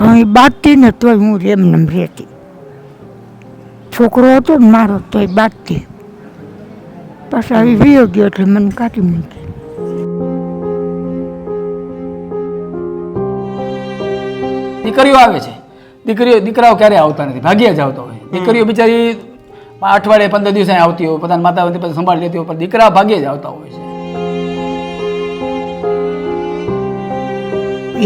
ભણી બાજતી ને તોય હું એમનેમ રહેતી. છોકરો હતો ને મારો તોય બાજતી પાછા આવી વિયો ગયો એટલે મને કાઢી મૂકી દીકરીઓ આવે છે. દીકરીઓ દીકરાઓ ક્યારે આવતા નથી? ભાગ્યે જ આવતા હોય. દીકરીઓ બિચારી અઠવાડિયે પંદર દિવસે આવતી હોય પોતાની માતા પછી સંભાળી લેતી હોય પણ દીકરા ભાગ્યે જ આવતા હોય છે.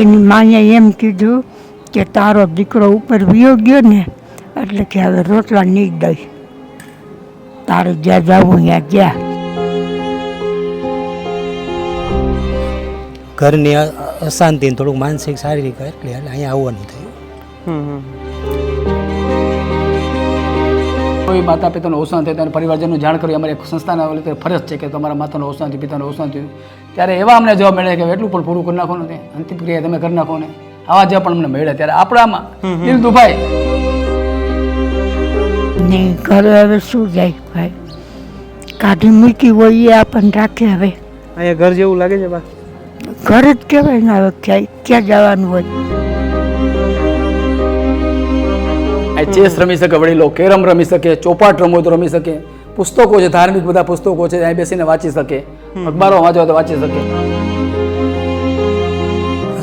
એની માએ એમ કીધું કે તારો દીકરો ઉપર વિયો ગયો ને એટલે કે હવે રોટલા નહીં દઈ. તારે જ્યાં જવું ત્યાં ગયા ઘરની અશાંતિ ને થોડુંક માનસિક શારીરિક એટલે અહીંયા આવવાનું થયું. કોઈ માતા પિતાનું અવસાન થાય ત્યારે પરિવારજનનું જાણ કરવી અમારી એક સંસ્થાના તો ફરજ છે કે તમારા માતાનું અવસાન થયું પિતાનું અવસાન થયું ત્યારે એવા અમને જવાબ મળે કે એટલું પણ પૂરું કરી નાખો ને અંતિમ ક્રિયા તમે કરી નાખો ને. આવા જે પણ અમને મળ્યા ત્યારે આપણામાં દિલ દુભાઈ. ને ઘરે હવે શું જાય ભાઈ? કાઢી મૂકી હોય એ આપણને રાખે હવે. અહીંયા ઘર જેવું લાગે છે બા. ઘર જ કહેવાય ને હવે ક્યાંય ક્યાં જવાનું હોય. ચેસ રમી શકે વડીલો કેરમ રમી શકે ચોપાટ રમો તો રમી શકે પુસ્તકો છે ધાર્મિક બધા પુસ્તકો છે ત્યાં બેસીને વાંચી શકે અખબારો વાંચો તો વાંચી શકે.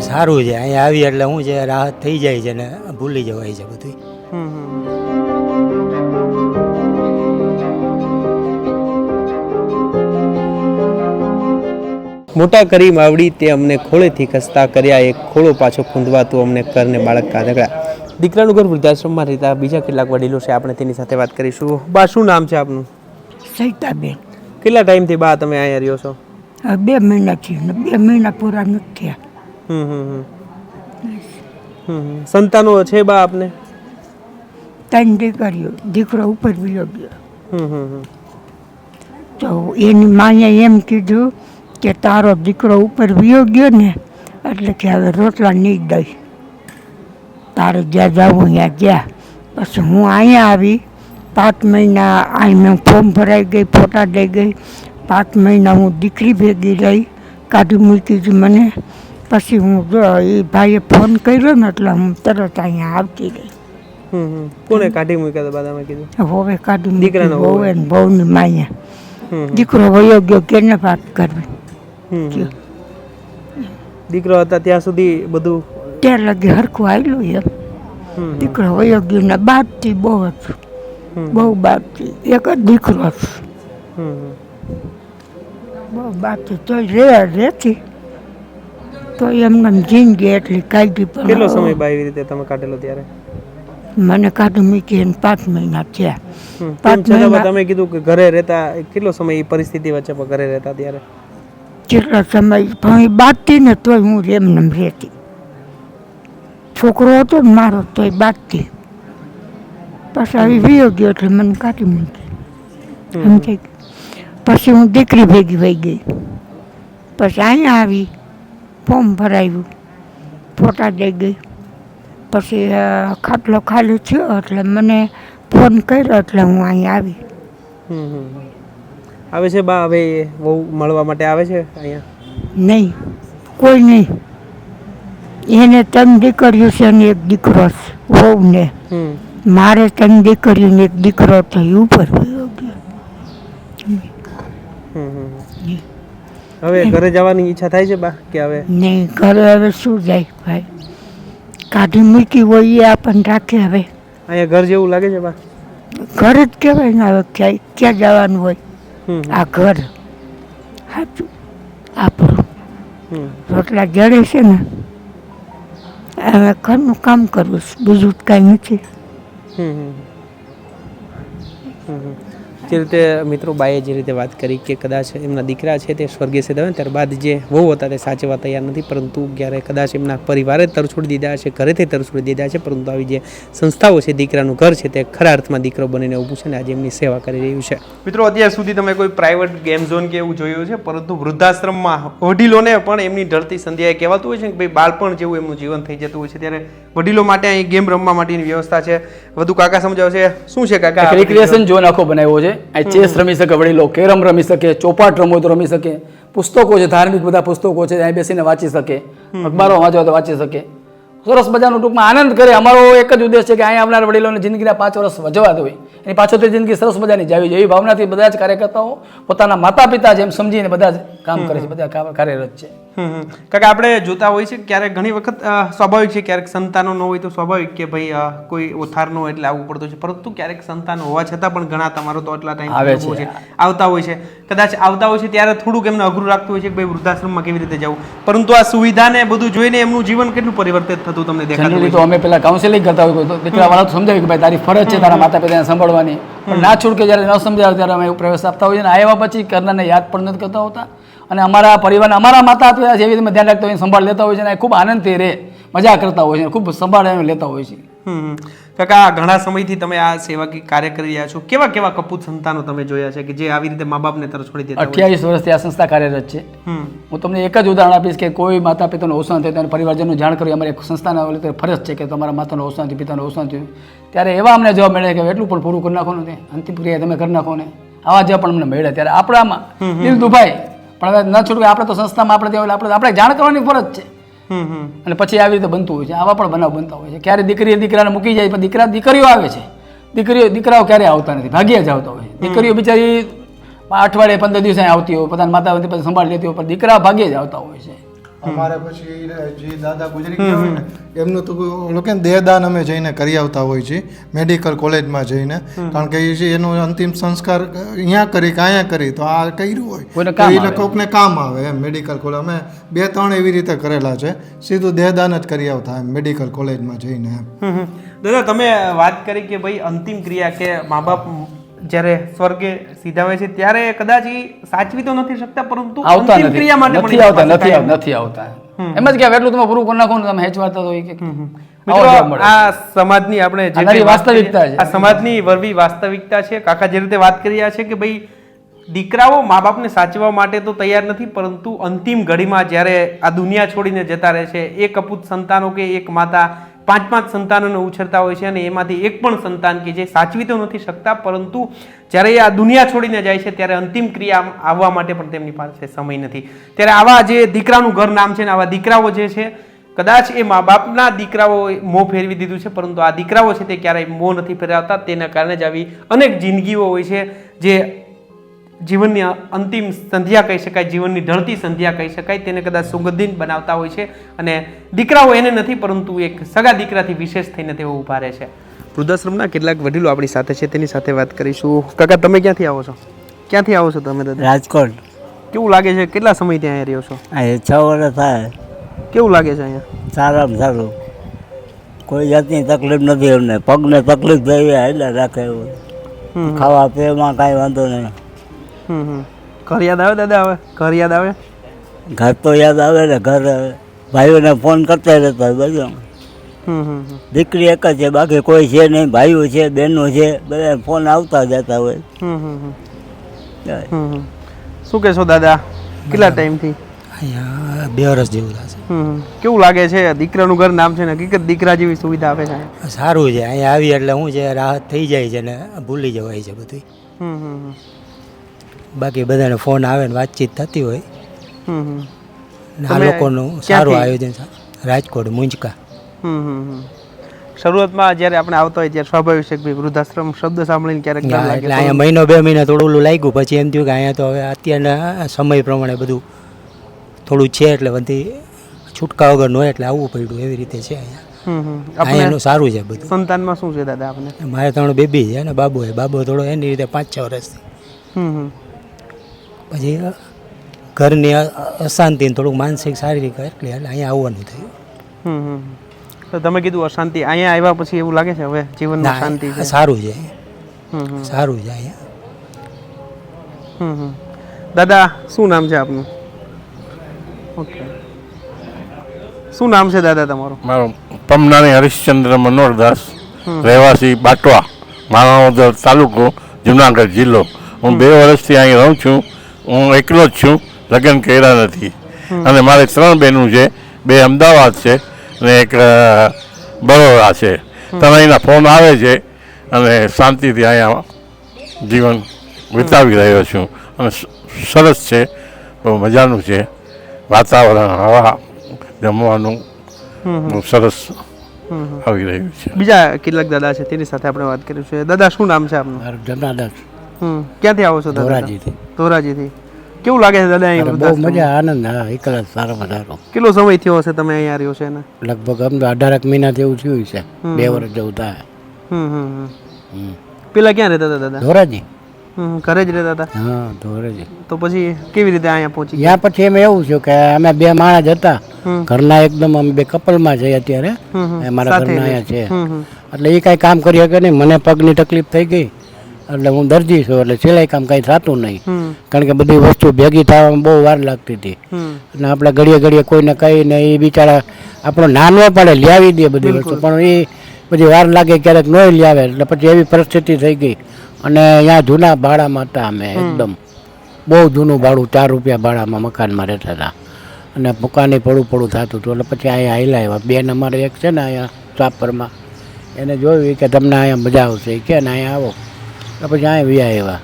સારું છે. અહીંયા આવી એટલે શું છે રાહત થઈ જાય છે ને ભૂલી જવાય છે બધું મોટા કરી માવડી તે અમને ખોળેથી ખસતા કર્યા. એક ખોળો પાછો ખૂંદવાતું અમને કરને બાળક કાંધકડા દીકરાનું ઘર વૃદ્ધાશ્રમમાં રહેતા બીજા કેટલાક વડીલો છે આપણે તેની સાથે વાત કરીશું. બા શું નામ છે આપનું? સૈતાબેન. કેટલા ટાઈમથી બા તમે અહીંયા રહ્યો છો? બે મહિના થયા બે મહિના પૂરા નથી થયા. હમ હમ. સંતાનો છે બા આપને? ત્રણ દીકરીઓ. દીકરો ઉપર વિયો ગયો. હમ હમ હમ. તો એની માએ એમ કીધું કે તારો દીકરો ઉપર વિયો ગયો ને એટલે કે હવે રોટલા નહીં દઈ. તારે જ્યાં જવું ત્યાં જ્યાં પછી હું અહીંયા આવી. પાંચ મહિના અહીં મેં ફોર્મ ભરાઈ ગઈ ફોટા દઈ ગઈ. પાંચ મહિના હું દીકરી ભેગી રહી. કાઢી મૂકી હતી મને. પછી હું જો એ ભાઈએ ફોન કર્યો ને એટલે હું તરત અહીંયા આવતી રહી. કોને કાઢી મૂક્યા હતા બા કીધું? હોવે કાઢી દીકરાનો હોવે ને બહુની ને હમ હમ. દીકરો વયો ગયો કેને વાત કરવી. દીકરો હતા ત્યાં સુધી બધું? ત્યાં લગી હરખું આવેલું એમ દીકરો વયો ગયો ને બાદથી બહુ હતું. બહુ બાદથી એક જ દીકરો હતો. બહુ બાદથી તો રે રેતી. તો એમને જિંદગી એટલી કાઢી પણ કેટલો સમય બા એવી રીતે તમે કાઢેલો ત્યારે? મને કાઢું મૂકી એને પાંચ મહિના થયા. પાંચ મહિના- તમે કીધું કે ઘરે રહેતા કેટલો સમય એ પરિસ્થિતિ વચ્ચે પણ ઘરે રહેતા ત્યારે? કેટલો સમય? એ બાજતી ને તોય હું એમને રહેતી. છોકરો હતો ને મારો તોય બાજતી પછી આવી વિયો ગયો એટલે મને કાઢી મૂકી. સમજાઈ ગયું? પછી હું દીકરી ભેગી વહી ગઈ. પછી અહીંયા આવી. ફોર્મ ભરાયું. ફોટા દઈ ગઈ. પછી ખાટલો ખાલી થયો એટલે મને ફોન કર્યો એટલે હું અહીંયા આવી. આવે છે બા હવે બહુ મળવા માટે આવે છે અહીંયા? નહીં કોઈ નહીં. એને ત્રણ દીકરીઓ છે અને એક દીકરો વહુ વહુને. મારે ત્રણ દીકરીઓને એક દીકરો થયું ઉપર ગયો. હમ હમ. હવે ઘરે જવાની ઈચ્છા થાય છે બા કે હવે? નહીં ઘરે હવે શું જાય ભાઈ? કાઢી મૂકી હોય એ આપણને રાખે હવે. અહીંયા ઘર જેવું લાગે છે બા? ઘર જ કહેવાય ને હવે ક્યાંય ક્યાં જવાનું હોય? હમ. આ ઘર. સાચું. આપણું. રોટલા જડે છે ને હવે ઘરનું કામ કરવું બીજું જ કાંઈ નથી. હમ હમ. જે રીતે મિત્રો બાએ જે રીતે વાત કરી કે કદાચ એમના દીકરા છે તે સ્વર્ગીય છે ત્યારબાદ જે વહુ હતા તે સાચવવા તૈયાર નથી પરંતુ જ્યારે કદાચ એમના પરિવારે તરછોડી દીધા છે ઘરેથી તરછોડી દીધા છે પરંતુ આવી જે સંસ્થાઓ છે દીકરાનું ઘર છે તે ખરા અર્થમાં દીકરો બનીને ઊભું છે ને આજે એમની સેવા કરી રહ્યું છે. મિત્રો અત્યાર સુધી તમે કોઈ પ્રાઇવેટ ગેમ ઝોન કે એવું જોયું છે? પરંતુ વૃદ્ધાશ્રમમાં વડીલોને પણ એમની ઢળતી સંધ્યાએ કહેવાતું હોય છે કે ભાઈ બાળપણ જેવું એમનું જીવન થઈ જતું હોય છે ત્યારે વડીલો માટે અહીં ગેમ રમવા માટેની વ્યવસ્થા છે. વધુ કાકા સમજાવશે? શું છે કાકા? રિક્રિએશન ઝોન આખો બનાવ્યો છે. અહીં ચેસ રમી શકે વડીલો કેરમ રમી શકે ચોપાટ રમો તો રમી શકે પુસ્તકો છે ધાર્મિક બધા પુસ્તકો છે ત્યાં બેસીને વાંચી શકે અખબારો વાંચો તો વાંચી શકે. સરસ મજાનું ટૂંકમાં આનંદ કરે. અમારો એક જ ઉદ્દેશ છે કે અહીંયા આવનાર વડીલોને જિંદગીના પાંચ વર્ષ વજવા દો એની પાછળથી જિંદગી સરસ મજાની જાવી જોઈએ. એવી ભાવનાથી બધા જ કાર્યકર્તાઓ પોતાના માતા પિતા જેમ સમજીને બધા જ કામ કરે છે. બધા કાર્યરત છે. હમ કે આપણે જોતા હોય છે ક્યારેક ઘણી વખત સ્વાભાવિક છે ક્યારેક સંતાનો ન હોય તો સ્વાભાવિક કે ભાઈ કોઈ ઓથાર ન એટલે આવવું પડતું છે. પરંતુ ક્યારેક સંતાન હોવા છતાં પણ ઘણા તમારો તો એટલા ટાઈમ આવે છે. આવતા હોય છે. કદાચ આવતા હોય છે ત્યારે થોડુંક એમને અઘરું લાગતું હોય છે કે ભાઈ વૃદ્ધાશ્રમમાં કેવી રીતે જવું? પરંતુ આ સુવિધાને બધું જોઈને એમનું જીવન કેટલું પરિવર્તિત થતું તમને દેખાતું તો અમે પેલા કાઉન્સેલિંગ કરતા હોય દીકરા વાળા સમજાવ્યું કે ભાઈ તારી ફરજ છે તારા માતા પિતાને સંભાળવાની. પણ ના કે જ્યારે ન સમજાવે ત્યારે અમે એવું પ્રવેશ આપતા હોઈએ અને આવ્યા પછી કરનારને યાદ પણ નથી કરતા હોતા. અને અમારા પરિવાર અમારા માતા પિતા જેવી રીતે ધ્યાન રાખતા હોય સંભાળ લેતા હોય છે અને ખૂબ આનંદથી રહે મજા કરતા હોય છે ખૂબ સંભાળ લેતા હોય છે. કાકા ઘણા સમયથી તમે આ સેવાકીય કાર્ય કરી રહ્યા છો. કેવા કેવા કપૂત સંતાનો તમે જોયા છે કે જે આવી રીતે મા બાપને તરફ છોડી દેતા અઠ્યાવીસ વર્ષથી આ સંસ્થા કાર્યરત છે. હું તમને એક જ ઉદાહરણ આપીશ કે કોઈ માતા પિતાનું અવસાન થયું ત્યારે પરિવારજનનું જાણ કરવી અમારી સંસ્થાના ફરજ છે કે તમારા માતાનું અવસાન થયું પિતાનું અવસાન થયું. ત્યારે એવા અમને જવાબ મળે કે એટલું પણ પૂરું કરી નાખો ને તે અંતિમ ક્રિયા તમે કરી નાખો ને. આવા જવાબ પણ અમને મળ્યા. ત્યારે આપણામાં દિલ દુભાઈ પણ હવે ન છૂટકે આપણે તો સંસ્થામાં આપણે ત્યાં આપણે આપણે જાણ કરવાની ફરજ છે. અને પછી આવી રીતે બનતું હોય છે. આવા પણ બનાવ બનતા હોય છે. ક્યારે દીકરી દીકરાને મૂકી જાય પણ દીકરા દીકરીઓ આવે છે. દીકરીઓ દીકરાઓ ક્યારે આવતા નથી? ભાગ્યે જ આવતા હોય દીકરીઓ બિચારી અઠવાડિયે પંદર દિવસે આવતી હોય પોતાના માતા પછી સંભાળ લેતી હોય પણ દીકરા ભાગ્યે જ આવતા હોય છે. અમારે પછી જે દાદા ગુજરી ગયા હોય ને એમનું તો ઓલું કે દેહદાન અમે જઈને કરી આવતા હોય છીએ મેડિકલ કોલેજમાં જઈને. કારણ કે એ એનું અંતિમ સંસ્કાર અહીંયા કરી કે અહીંયા કરી તો આ કર્યું હોય. એ. કોકને કામ આવે એમ મેડિકલ કોલેજ અમે બે ત્રણ એવી રીતે કરેલા છે સીધું દેહદાન જ કરી આવતા એમ મેડિકલ કોલેજમાં જઈને એમ. દાદા તમે વાત કરી કે ભાઈ અંતિમ ક્રિયા કે મા બાપ જ્યારે સ્વર્ગે સીધાવે છે ત્યારે કદાચ એ સાચવી તો નથી શકતા પરંતુ આવતા અંતિમ નથી. નથી આવતા નથી નથી આવતા. એમ જ કે એટલું તમે પૂરું કરી નાખો ને તમે હેચવાતા તો હોય કે મિત્રો આ સમાજની આપણે જે વાસ્તવિકતા છે. આ સમાજની વરવી વાસ્તવિકતા છે. કાકા જે રીતે વાત કરી રહ્યા છે કે ભાઈ દીકરાઓ મા બાપને સાચવવા માટે તો તૈયાર નથી પરંતુ અંતિમ ઘડીમાં જ્યારે આ દુનિયા છોડીને જતા રહે છે એક અપૂત સંતાનો કે એક માતા પાંચ પાંચ સંતાનોને ઉછરતા હોય છે અને એમાંથી એક પણ સંતાન કે જે સાચવી તો નથી શકતા, પરંતુ જ્યારે એ આ દુનિયા છોડીને જાય છે, ત્યારે અંતિમ ક્રિયા આવવા માટે પણ તેમની પાસે સમય નથી. ત્યારે આવા જે દીકરાનું ઘર નામ છે ને, આવા દીકરાઓ જે છે, કદાચ એ મા બાપના દીકરાઓ મોં ફેરવી દીધું છે, પરંતુ આ દીકરાઓ છે તે ક્યારેય મોં નથી ફેરવતા. તેના કારણે જ આવી અનેક જિંદગીઓ હોય છે, જે જીવનની અંતિમ સંધ્યા કહી શકાય જીવનની ઢળતી સંધ્યા કહી શકાય તેને કદાચ સુગંધિન બનાવતા હોય છે. અને દીકરાઓ એને નથી પરંતુ એક સગા દીકરાથી વિશેષ થઈને તેઓ ઊભા રહે છે. વૃદ્ધાશ્રમના કેટલાક વડીલો આપણી સાથે છે તેની સાથે વાત કરીશું. કાકા તમે ક્યાંથી આવો છો? ક્યાંથી આવો છો તમે રાજકોટ. કેવું લાગે છે? કેટલા સમય ત્યાં રહ્યો છો? છ વર્ષ થાય. કેવું લાગે છે અહીંયા? સારામાં સારું. કોઈ જાતની તકલીફ નથી અમને. પગને તકલીફ થઈ એટલે રાખે એવું. હમ. ખાવા પીવામાં કાંઈ વાંધો નહીં. ઘર યાદ આવે દાદા હવે? ઘર યાદ આવે? ઘર તો યાદ આવે ને ઘર ભાઈઓને ફોન કરતા રહેતા હોય બધું. હમ હમ હમ. દીકરી એક જ છે બાકી કોઈ છે નહીં. ભાઈઓ છે બહેનો છે બધા ફોન આવતા જતા હોય. શું કહેશો દાદા? કેટલા ટાઈમથી? અહીંયા બે વર્ષ જેવું થશે. કેવું લાગે છે? દીકરાનું ઘર નામ છે ને હકીકત દીકરા જેવી સુવિધા આપે છે. સારું છે. અહીંયા આવી એટલે શું છે રાહત થઈ જાય છે ને ભૂલી જવાય છે બધું હમ હમ હમ. બાકી બધાને ફોન આવે ને વાતચીત થતી હોય. ને આ લોકોનું સારું આયોજન છે. રાજકોટ મુંજકા હમ હમ હમ. શરૂઆતમાં જ્યારે આપણે આવતા હોય ત્યારે સ્વાભાવિક છે કે વૃદ્ધાશ્રમ શબ્દ સાંભળીને ક્યારેક એટલે અહીંયા મહિનો બે મહિના થોડું ઓલું લાગ્યું પછી એમ થયું કે અહીંયા તો હવે અત્યારના સમય પ્રમાણે બધું થોડું છે એટલે બધી છૂટકા વગર હોય એટલે આવવું પડ્યું એવી રીતે છે અહીંયા. અહીંયાનું સારું છે બધું સંતાનમાં શું છે દાદા આપણે મારે ત્રણ બેબી છે ને બાબુ છે બાબો થોડો એની રીતે પાંચ છ વર્ષથી હમ હમ. પછી ઘરની અશાંતિ થોડુંક માનસિક શારીરિક એટલે અહીંયા આવવાનું થયું. તો તમે કીધું અશાંતિ અહીંયા આવ્યા પછી એવું લાગે છે હવે જીવનમાં શાંતિ સારું છે. સારું છે અહીંયા. હમ હમ. દાદા શું નામ છે આપનું? ઓકે. શું નામ છે દાદા તમારું? મારો પમનાણી હરિશ્ચંદ્ર મનોહરદાસ રહેવાસી બાટવા માણાવદર તાલુકો જુનાગઢ જિલ્લો. હું બે વર્ષથી અહીં રહું છું. હું એકલો જ છું લગ્ન કર્યા નથી. અને મારે ત્રણ બહેનું છે બે અમદાવાદ છે અને એક બરોડા છે. ત્રણેયના ફોન આવે છે અને શાંતિથી અહીંયા જીવન વિતાવી રહ્યો છું. અને સરસ છે બહુ મજાનું છે. વાતાવરણ હવા જમવાનું બહુ સરસ આવી રહ્યું છે. બીજા કેટલાક દાદા છે તેની સાથે આપણે વાત કરીશું. દાદા શું નામ છે આપનું? મારું જમનાદાસ. હમ. ક્યાંથી આવો છો દાદા ધોરાજીથી. ધોરાજીથી. કેવું લાગે છે દાદા અહીંયા બહુ મજા આનંદ હા એકલા સારો સારો. કેટલો સમય થયો હશે તમે અહીંયા રહ્યો છે ને લગભગ અમ તો અઢારક મહિના જેવું થયું છે. બે વર્ષ જેવું થાય. પેલા ક્યાં રહેતા હતા દાદા? ધોરાજી. ઘરે જ રહેતા હતા? હા ધોરાજી. તો પછી કેવી રીતે અહીંયા પહોંચી ત્યાં પછી એમ એવું છે કે અમે બે માણસ હતા. ઘરના એકદમ અમે બે કપલમાં જઈએ અત્યારે. મારા ઘરના. અહીંયા છે. એટલે એ કાંઈ કામ કરી શકે નહીં. મને પગની તકલીફ થઈ ગઈ. એટલે હું દરજી છું એટલે સિલાઈ કામ કાંઈ થતું નહીં. કારણ કે બધી વસ્તુ ભેગી થવામાં બહુ વાર લાગતી હતી. અને આપણે ઘડીએ ઘડીએ કોઈને કહીને એ બિચારા આપણો નાનો પડે લ્યાવી દે બધી વસ્તુ. પણ એ બધી વાર લાગે ક્યારેક ન લ્યાવે એટલે પછી એવી પરિસ્થિતિ થઈ ગઈ. અને અહીંયા જૂના ભાડામાં હતા અમે એકદમ. બહુ જૂનું ભાડું ચાર રૂપિયા ભાડામાં મકાનમાં રહેતા હતા. અને મકાને પડું પડું થતું હતું. એટલે પછી અહીંયા આવેલા આવ્યા. બેન અમારે એક છે ને અહીંયા ચાપરમાં એને જોયું કે તમને અહીંયા મજા આવશે. કે ને અહીંયા આવો. પછી અહીંયા વ્યા એવા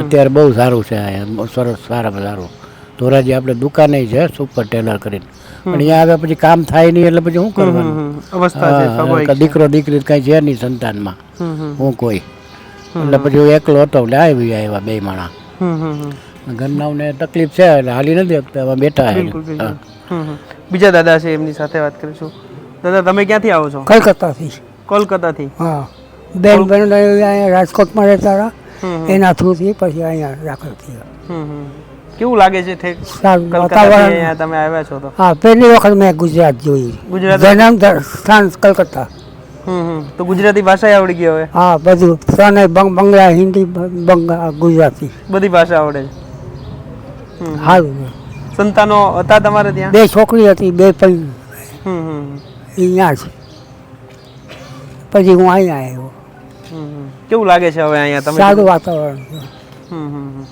અત્યારે બહુ સારું છે અહીંયા સરસ સારામાં સારું. ધોરાજી આપણે દુકાને છે સુપર ટેલર કરીને. પણ અહીંયા આવે પછી કામ થાય નહીં એટલે પછી શું કરવાનું? દીકરો દીકરી કાંઈ છે નહીં સંતાનમાં. હું કોઈ. એટલે પછી હું એકલો હતો એટલે આવી આવ્યા બે માણા. ઘરનાઓને તકલીફ છે એટલે હાલી નથી શકતા હવે બેઠા છે. બીજા દાદા છે એમની સાથે વાત કરીશું. દાદા તમે ક્યાંથી આવો છો? કલકત્તાથી. કોલકાતાથી હા. બેન બેન અહીંયા રાજકોટમાં રહેતા હતા. એના થ્રુથી પછી અહીંયા દાખલ થયા. કેવું લાગે છે ઠેક? સારું વાતાવરણ. અહીંયા તમે આવ્યા છો તો. હા પહેલી વખત મેં ગુજરાત જોઈ. ગુજરાત? જન્મ સ્થાન કલકત્તા. તો ગુજરાતી ભાષા આવડી ગઈ હવે? હા બધું. ત્રણેય બંગલા હિન્દી બ- બંગા ગુજરાતી. બધી ભાષા આવડે છે. હમ. સારું સંતાનો હતા તમારે ત્યાં? બે છોકરી હતી બે પણ અહીંયા છે. પછી હું અહીંયા આવ્યો. કેવું લાગે છે હવે અહીંયા તમે સારું વાતાવરણ. હમ, હમ, હમ.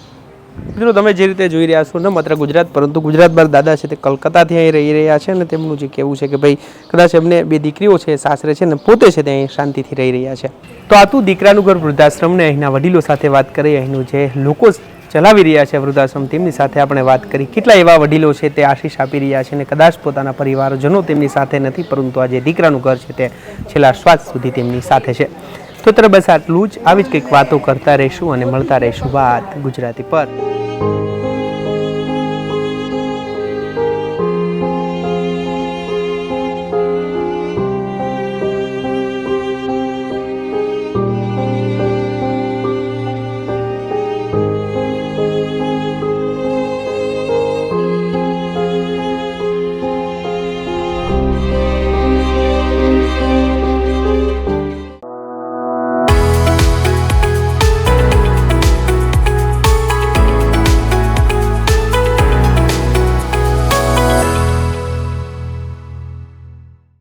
મિત્રો તમે જે રીતે જોઈ રહ્યા છો ન માત્ર ગુજરાત પરંતુ ગુજરાત બાર દાદા છે તે કલકત્તાથી અહીં રહી રહ્યા છે અને તેમનું જે કહેવું છે કે ભાઈ કદાચ એમને બે દીકરીઓ છે સાસરે છે ને પોતે છે તે અહીં શાંતિથી રહી રહ્યા છે. તો આ તું દીકરાનું ઘર વૃદ્ધાશ્રમને અહીંના વડીલો સાથે વાત કરી અહીંનું જે લોકો ચલાવી રહ્યા છે વૃદ્ધાશ્રમ તેમની સાથે આપણે વાત કરી. કેટલા એવા વડીલો છે તે આશીષ આપી રહ્યા છે અને કદાચ પોતાના પરિવારજનો તેમની સાથે નથી પરંતુ આ જે દીકરાનું ઘર છે તે છેલ્લા શ્વાસ સુધી તેમની સાથે છે. તો બસ આટલું જ. આવી જ કંઈક વાતો કરતા રહીશું અને મળતા રહીશું વાત ગુજરાતી પર.